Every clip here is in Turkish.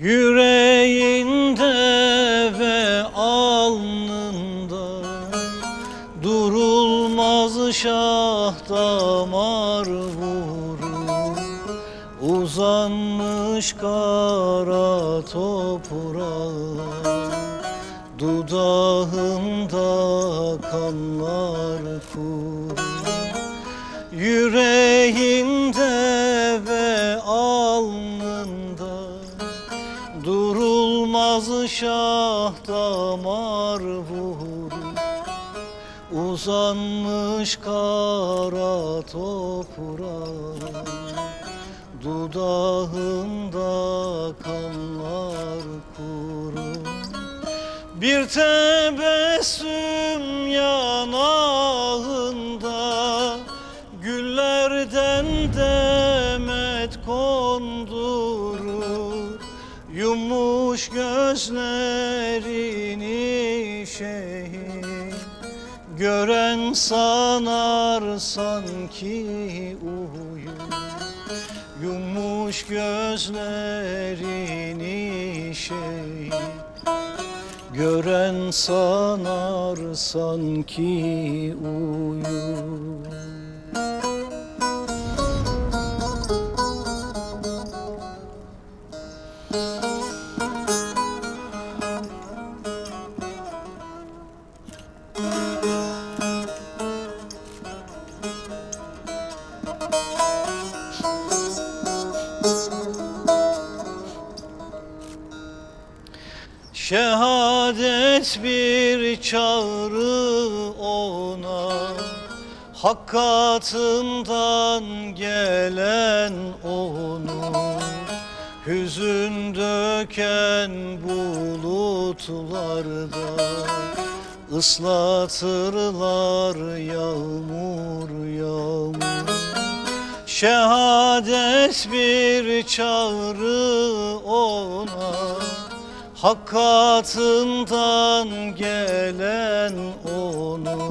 Yüreğinde ve alnında Durulmaz şah damar vurur Uzanmış kara toprağa Dudağında kanlar kurur Yüreğinde Durulmaz şah damar vurur Uzanmış kara toprağa Dudağında kanlar kurur Bir tebessüm yanağında. Güllerden demet kondurur Yumuş gözlerini şehir. Gören sanar sanki uyur Yumuş gözlerini şehir. Gören sanar sanki uyur Şehadet bir çağrı ona. Hak katından gelen onu. Hüzün döken bulutlarda ıslatırlar yağmur yağmur. Şehadet bir çağrı ona Hak katından gelen onu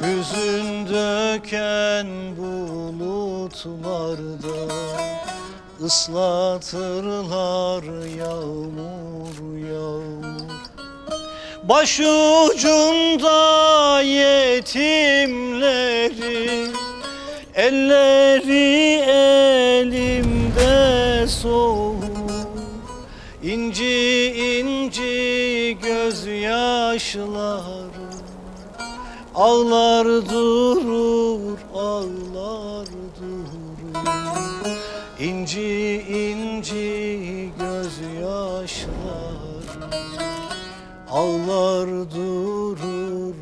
Hüzün döken bulutlarda ıslatırlar yağmur yağmur. Başucunda yetimleri Elleri elimde soğuk İnci inci gözyaşları Ağlar durur, ağlar durur. İnci inci gözyaşları Ağlar durur,